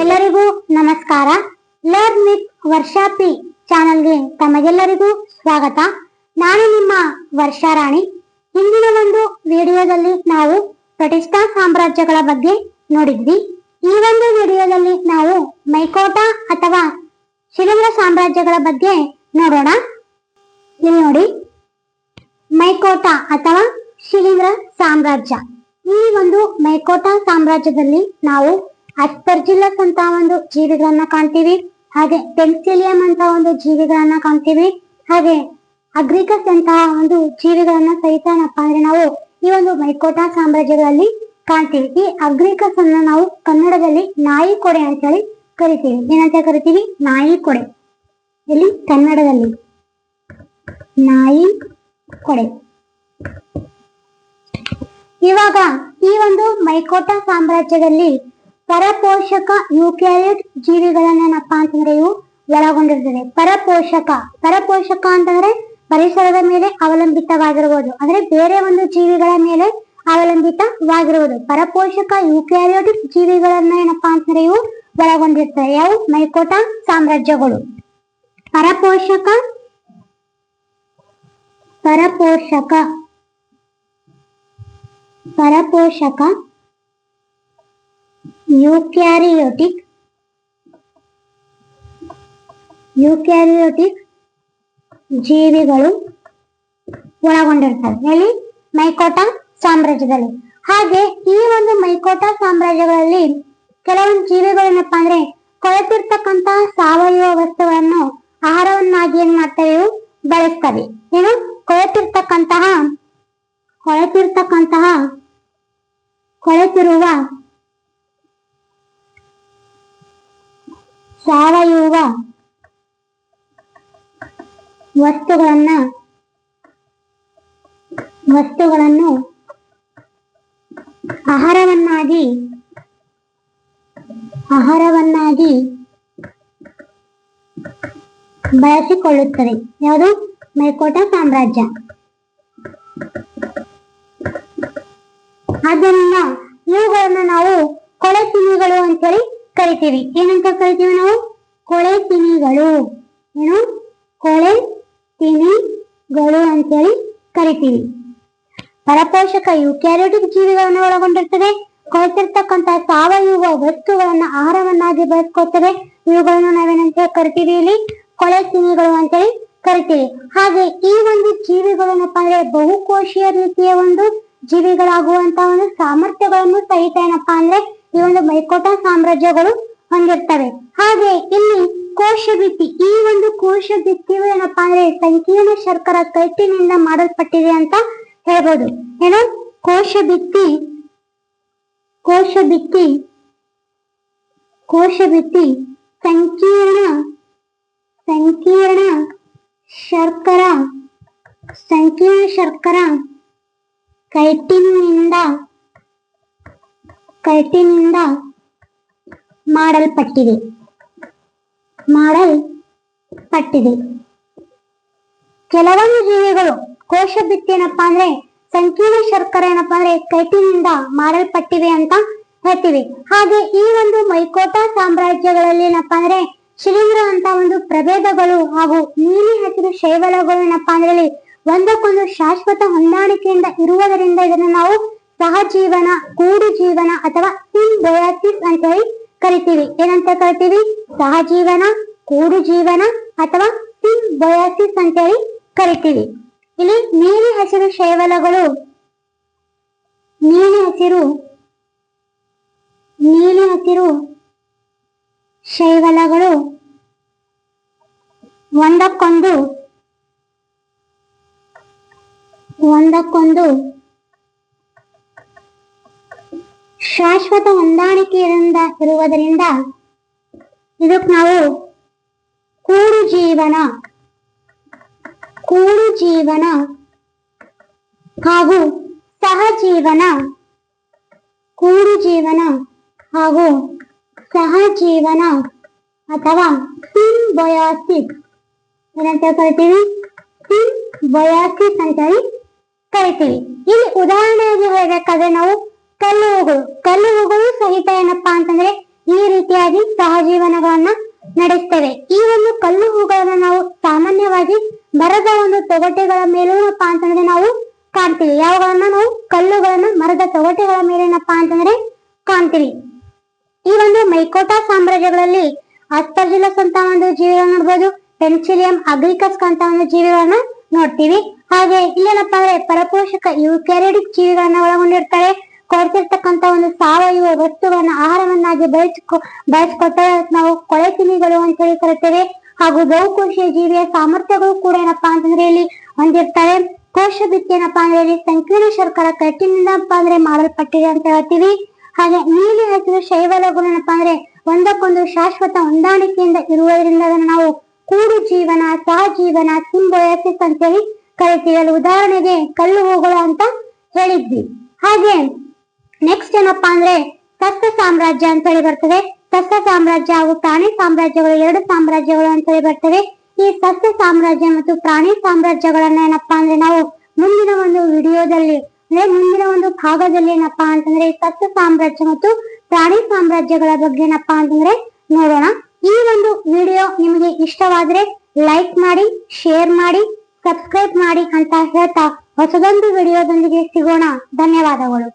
ಎಲ್ಲರಿಗೂ ನಮಸ್ಕಾರ. Learn with Varsha P ಚಾನಲ್ಗೆ ತಮಗೆಲ್ಲರಿಗೂ ಸ್ವಾಗತ. ನಾನು ನಿಮ್ಮ ವರ್ಷಾ ರಾಣಿ. ಇಂದಿನ ಒಂದು ವಿಡಿಯೋದಲ್ಲಿ ನಾವು ಪ್ರತಿಷ್ಠಾ ಸಾಮ್ರಾಜ್ಯಗಳ ಬಗ್ಗೆ ನೋಡಿದ್ವಿ. ಈ ಒಂದು ವಿಡಿಯೋದಲ್ಲಿ ನಾವು ಮೈಕೋಟ ಅಥವಾ ಶಿಲೇಂದ್ರ ಸಾಮ್ರಾಜ್ಯಗಳ ಬಗ್ಗೆ ನೋಡೋಣ. ಇಲ್ಲಿ ನೋಡಿ. ಮೈಕೋಟ ಅಥವಾ ಶಿಲೇಂದ್ರ ಸಾಮ್ರಾಜ್ಯ. ಈ ಒಂದು ಮೈಕೋಟ ಸಾಮ್ರಾಜ್ಯದಲ್ಲಿ ನಾವು ಅಸ್ಪರ್ಜಿಲ್ಲಸ್ ಅಂತ ಒಂದು ಜೀವಿಗಳನ್ನ ಕಾಣ್ತೀವಿ. ಹಾಗೆ ಪೆನ್ಸಿಲಿಯಂ ಅಂತ ಒಂದು ಜೀವಿಗಳನ್ನ ಕಾಣ್ತೀವಿ. ಹಾಗೆ ಅಗ್ರಿಕಸ್ ಅಂತಹ ಒಂದು ಜೀವಿಗಳನ್ನ ಸಹಿತ ಏನಪ್ಪಾ ಅಂದ್ರೆ ನಾವು ಈ ಒಂದು ಮೈಕೋಟಾ ಸಾಮ್ರಾಜ್ಯಗಳಲ್ಲಿ ಕಾಣ್ತೀವಿ. ಈ ಅಗ್ರಿಕಸ್ ಅನ್ನ ನಾವು ಕನ್ನಡದಲ್ಲಿ ನಾಯಿ ಕೊಡೆ ಅಂತ ಹೇಳಿ ಕರಿತೀವಿ. ಏನಂತ ಕರಿತೀವಿ? ನಾಯಿ ಕೊಡೆ. ಇಲ್ಲಿ ಕನ್ನಡದಲ್ಲಿ. ನಾಯಿ ಕೊಡೆ. ಇವಾಗ ಈ ಒಂದು ಮೈಕೋಟಾ ಸಾಮ್ರಾಜ್ಯದಲ್ಲಿ ಪರಪೋಷಕ ಯುಕ್ಯಾರಿಟ್ ಜೀವಿಗಳನ್ನೇನಪ್ಪಾ ಅಂತಂದ್ರೆ ಇವು ಒಳಗೊಂಡಿರ್ತದೆ. ಪರಪೋಷಕ ಪರಪೋಷಕ ಅಂತಂದ್ರೆ ಪರಿಸರದ ಮೇಲೆ ಅವಲಂಬಿತವಾಗಿರಬಹುದು ಅಂದ್ರೆ ಬೇರೆ ಒಂದು ಜೀವಿಗಳ ಮೇಲೆ ಅವಲಂಬಿತವಾಗಿರುವುದು ಪರಪೋಷಕ ಯೂಕ್ಯಾರಿಯೋಟಿಕ್ ಜೀವಿಗಳನ್ನ ಏನಪ್ಪಾ ಅಂತಂದ್ರೆ ಇವು ಒಳಗೊಂಡಿರ್ತವೆ. ಯಾವ ಮೈಕೋಟ ಸಾಮ್ರಾಜ್ಯಗಳು. ಪರಪೋಷಕ ಪರಪೋಷಕ ಪರಪೋಷಕ ಯೂಕ್ಯಾರಿಯೋಟಿಕ್ ಯೂಕ್ಯಾರಿಯೋಟಿಕ್ ಜೀವಿಗಳು ಒಳಗೊಂಡಿರ್ತವೆ ಎಲ್ಲಿ? ಮೈಕೋಟ ಸಾಮ್ರಾಜ್ಯದಲ್ಲಿ. ಹಾಗೆ ಈ ಒಂದು ಮೈಕೋಟ ಸಾಮ್ರಾಜ್ಯಗಳಲ್ಲಿ ಕೆಲವೊಂದು ಜೀವಿಗಳು ಏನಪ್ಪಾ ಅಂದ್ರೆ ಕೊಳೆತಿರ್ತಕ್ಕಂತ ಸಾವಯವ ವಸ್ತುಗಳನ್ನು ಆಹಾರವನ್ನಾಗಿ ಏನ್ ಮಾಡ್ತವೆ ಇವು? ಬಳಸ್ತವೆ. ಏನು? ಕೊಳೆತಿರ್ತಕ್ಕಂತಹ ಕೊಳೆತಿರ್ತಕ್ಕಂತಹ, ಕೊಳೆತಿರುವ ಸಾವಯವ ವಸ್ತುಗಳನ್ನ ವಸ್ತುಗಳನ್ನು ಆಹಾರವನ್ನಾಗಿ ಆಹಾರವನ್ನಾಗಿ ಬಳಸಿಕೊಳ್ಳುತ್ತದೆ ಯಾವುದು? ಮೈಕೋಟ ಸಾಮ್ರಾಜ್ಯ. ಆದ್ದರಿಂದ ಇವುಗಳನ್ನು ನಾವು ಕೊಳೆ ತಿನಿಗಳು ಅಂತೇಳಿ ಕರಿತೀವಿ. ಏನಂತ ಕರಿತೀವಿ ನಾವು? ಕೊಳೆ ತಿನಿಗಳು. ಏನು? ಕೊಳೆ ತಿನಿಗಳು ಅಂತೇಳಿ ಕರಿತೀವಿ. ಪರಪೋಷಕ ಯುಕ್ಯಾರಿಯೋಟಿಕ್ ಜೀವಿಗಳನ್ನು ಒಳಗೊಂಡಿರ್ತದೆ. ಕೊಳೆತಿರ್ತಕ್ಕಂತಹ ಸಾವಯವ ವಸ್ತುಗಳನ್ನ ಆಹಾರವನ್ನಾಗಿ ಬಳಸ್ಕೊಳ್ತವೆ ಇವುಗಳನ್ನು ನಾವೇನಂತ ಕರಿತೀವಿ ಇಲ್ಲಿ? ಕೊಳೆ ತಿನಿಗಳು ಅಂತೇಳಿ ಕರಿತೀವಿ. ಹಾಗೆ ಈ ಒಂದು ಜೀವಿಗಳೇನಪ್ಪ ಅಂದ್ರೆ ಬಹುಕೋಶೀಯ ರೀತಿಯ ಒಂದು ಜೀವಿಗಳಾಗುವಂತ ಒಂದು ಸಾಮರ್ಥ್ಯಗಳನ್ನು ಸಹಿತ ಏನಪ್ಪಾ ಅಂದ್ರೆ ಈ ಒಂದು ಮೈಕೋಟ ಸಾಮ್ರಾಜ್ಯಗಳು ಹೊಂದಿರ್ತವೆ. ಹಾಗೆ ಇಲ್ಲಿ ಕೋಶ ಭಿತ್ತಿ ಈ ಒಂದು ಕೋಶ ಭಿತ್ತಿಯು ಏನಪ್ಪಾ ಅಂದ್ರೆ ಸಂಕೀರ್ಣ ಶರ್ಕರ ಕೈಟಿನಿಂದ ಮಾಡಲ್ಪಟ್ಟಿದೆ ಅಂತ ಹೇಳ್ಬೋದು. ಏನೋ? ಕೋಶ ಭಿತ್ತಿ ಕೋಶ ಭಿತ್ತಿ ಕೋಶ ಭಿತ್ತಿ ಸಂಕೀರ್ಣ ಸಂಕೀರ್ಣ ಶರ್ಕರ ಸಂಕೀರ್ಣ ಶರ್ಕರ ಕೈಟಿನಿಂದ ಕೈಟಿನಿಂದ ಮಾಡಲ್ಪಟ್ಟಿದೆ. ಮಾಡಲ್ಪಟ್ಟಿದೆ. ಕೆಲವೊಂದು ಜೀವಿಗಳು ಕೋಶ ಭಿತ್ತಿ ಏನಪ್ಪಾ ಅಂದ್ರೆ ಸಂಕೀರ್ಣ ಶರ್ಕರ ಏನಪ್ಪಾ ಅಂದ್ರೆ ಕೈಟಿನಿಂದ ಮಾಡಲ್ಪಟ್ಟಿವೆ ಅಂತ ಹೇಳ್ತೀವಿ. ಹಾಗೆ ಈ ಒಂದು ಮೈಕೋಟಾ ಸಾಮ್ರಾಜ್ಯಗಳಲ್ಲಿ ಏನಪ್ಪಾ ಅಂದ್ರೆ ಶಿಲೀಂಧ್ರ ಅಂತ ಒಂದು ಪ್ರಭೇದಗಳು ಹಾಗೂ ನೀಲಿ ಹಸಿರು ಶೈವಲಗಳು ಏನಪ್ಪಾ ಅಂದ್ರೆ ಒಂದಕ್ಕೊಂದು ಶಾಶ್ವತ ಹೊಂದಾಣಿಕೆಯಿಂದ ಇರುವುದರಿಂದ ಇದನ್ನ ನಾವು ಸಹಜೀವನ ಕೂಡು ಜೀವನ ಅಥವಾ ಸಿಂಬಯೋಸಿಸ್ ಅಂತ ಹೇಳಿ ಕರಿತೀವಿ. ಏನಂತ ಕರಿತೀವಿ? ಸಹಜೀವನ ಕೂಡು ಜೀವನ ಅಥವಾ ಸಿಂಬಯೋಸಿಸ್ ಅಂತ ಹೇಳಿ ಕರಿತೀವಿ. ಇಲ್ಲಿ ನೀಲಿ ಹಸಿರು ಶೈವಲಗಳು, ನೀಲಿ ಹಸಿರು ನೀಲಿ ಹಸಿರು ಶೈವಲಗಳು ಒಂದಕ್ಕೊಂದು ಒಂದಕ್ಕೊಂದು ಶಾಶ್ವತ ಹೊಂದಾಣಿಕೆಯಿಂದ ಇರುವುದರಿಂದ ಇದಕ್ಕೆ ನಾವು ಕೂಡು ಜೀವನ ಕೂಡು ಜೀವನ ಹಾಗೂ ಸಹಜೀವನ ಕೂಡು ಜೀವನ ಹಾಗೂ ಸಹಜೀವನ ಅಥವಾ ಸಿಂಬಯೋಸಿಸ್. ಏನಂತ ಕರಿತೀವಿ ಸಿಂಬಯೋಸಿಸ್ ಅಂತ ಹೇಳಿ ಕರಿತೀವಿ. ಇಲ್ಲಿ ಉದಾಹರಣೆಯಾಗಿ ಹೇಳಬೇಕಾದ್ರೆ ನಾವು ಕಲ್ಲುವುಗಳು ಕಲ್ಲುವುಗಳು ಸಹಿತ ಏನಪ್ಪಾ ಅಂತಂದ್ರೆ ಈ ರೀತಿಯಾಗಿ ಸಹಜೀವನಗಳನ್ನ ನಡೆಸ್ತೇವೆ. ಈ ಒಂದು ಕಲ್ಲು ಹೂಗಳನ್ನ ನಾವು ಸಾಮಾನ್ಯವಾಗಿ ಮರದ ಒಂದು ತೊಗಟೆಗಳ ಮೇಲೂ ಏನಪ್ಪಾ ಅಂತಂದ್ರೆ ನಾವು ಕಾಣ್ತೀವಿ. ಯಾವಗಳನ್ನ ನಾವು ಕಲ್ಲುಗಳನ್ನ ಮರದ ತೊಗಟೆಗಳ ಮೇಲೆ ಏನಪ್ಪಾ ಅಂತಂದ್ರೆ ಕಾಣ್ತೀವಿ. ಈ ಒಂದು ಮೈಕೋಟಾ ಸಾಮ್ರಾಜ್ಯಗಳಲ್ಲಿ ಅಸ್ಪರ್ಜಿಲಸ್ ಅಂತ ಒಂದು ಜೀವಿಗಳನ್ನ ನೋಡ್ಬೋದು. ಪೆನ್ಸಿಲಿಯಂ ಅಗ್ರಿಕಸ್ ಅಂತ ಒಂದು ಜೀವಿಗಳನ್ನ ನೋಡ್ತೀವಿ. ಹಾಗೆ ಇಲ್ಲೇನಪ್ಪ ಅಂದ್ರೆ ಪರಪೋಷಕ ಯುಕ್ಯಾರಿಡಿಕ್ ಜೀವಿಗಳನ್ನ ಒಳಗೊಂಡಿರ್ತಾರೆ. ಕೊಡ್ತಿರ್ತಕ್ಕಂತ ಒಂದು ಸಾವಯವ ವಸ್ತುವನ್ನ ಆಹಾರವನ್ನಾಗಿ ಬಳಸ್ಕೊ ಬಳಸ್ಕೊತಾರೆ ನಾವು ಕೊಳೆತಿನಿಗಳು ಅಂತ ಹೇಳಿ ಕರಿತೇವೆ. ಹಾಗೂ ಬಹುಕೋಶೀಯ ಜೀವಿಯ ಸಾಮರ್ಥ್ಯಗಳು ಕೂಡ ಏನಪ್ಪಾ ಅಂತಂದ್ರೆ ಇಲ್ಲಿ ಹೊಂದಿರ್ತಾರೆ ಕೋಶ ಭಿತ್ತಿ ಏನಪ್ಪಾ ಅಂದ್ರೆ ಇಲ್ಲಿ ಸಂಕೀರ್ಣ ಶರ್ಕರ ಕಟ್ಟಿನಿಂದಪ್ಪ ಅಂದ್ರೆ ಮಾಡಲ್ಪಟ್ಟಿದೆ ಅಂತ ಹೇಳ್ತೀವಿ. ಹಾಗೆ ನೀಲಿ ಹಸಿರು ಶೈವಲಗಳು ಅಂದ್ರೆ ಒಂದಕ್ಕೊಂದು ಶಾಶ್ವತ ಹೊಂದಾಣಿಕೆಯಿಂದ ಇರುವುದರಿಂದ ಅದನ್ನು ನಾವು ಕೂಡು ಜೀವನ ಸಹಜೀವನ ಸಿಂಬೋಯಸಿಸ್ ಅಂತ ಹೇಳಿ ಕರಿತೀವಿ. ಅಲ್ಲಿ ಉದಾಹರಣೆಗೆ ಕಲ್ಲು ಹೂಗಳು ಅಂತ ಹೇಳಿದ್ವಿ. ಹಾಗೆ ನೆಕ್ಸ್ಟ್ ಏನಪ್ಪಾ ಅಂದ್ರೆ ಸಸ್ಯ ಸಾಮ್ರಾಜ್ಯ ಅಂತ ಹೇಳಿ ಬರ್ತದೆ. ಸಸ್ಯ ಸಾಮ್ರಾಜ್ಯ ಹಾಗೂ ಪ್ರಾಣಿ ಸಾಮ್ರಾಜ್ಯಗಳು ಎರಡು ಸಾಮ್ರಾಜ್ಯಗಳು ಅಂತ ಹೇಳಿ ಬರ್ತವೆ ಈ ಸಸ್ಯ ಸಾಮ್ರಾಜ್ಯ ಮತ್ತು ಪ್ರಾಣಿ ಸಾಮ್ರಾಜ್ಯಗಳನ್ನ ಏನಪ್ಪಾ ಅಂದ್ರೆ ನಾವು ಮುಂದಿನ ಒಂದು ವಿಡಿಯೋದಲ್ಲಿ, ಅಂದ್ರೆ ಮುಂದಿನ ಒಂದು ಭಾಗದಲ್ಲಿ ಏನಪ್ಪಾ ಅಂತಂದ್ರೆ ಈ ಸಸ್ಯ ಸಾಮ್ರಾಜ್ಯ ಮತ್ತು ಪ್ರಾಣಿ ಸಾಮ್ರಾಜ್ಯಗಳ ಬಗ್ಗೆ ಏನಪ್ಪಾ ಅಂತಂದ್ರೆ ನೋಡೋಣ. ಈ ಒಂದು ವಿಡಿಯೋ ನಿಮಗೆ ಇಷ್ಟವಾದ್ರೆ ಲೈಕ್ ಮಾಡಿ, ಶೇರ್ ಮಾಡಿ, ಸಬ್ಸ್ಕ್ರೈಬ್ ಮಾಡಿ ಅಂತ ಹೇಳ್ತಾ ಹೊಸದೊಂದು ವಿಡಿಯೋದೊಂದಿಗೆ ಸಿಗೋಣ. ಧನ್ಯವಾದಗಳು.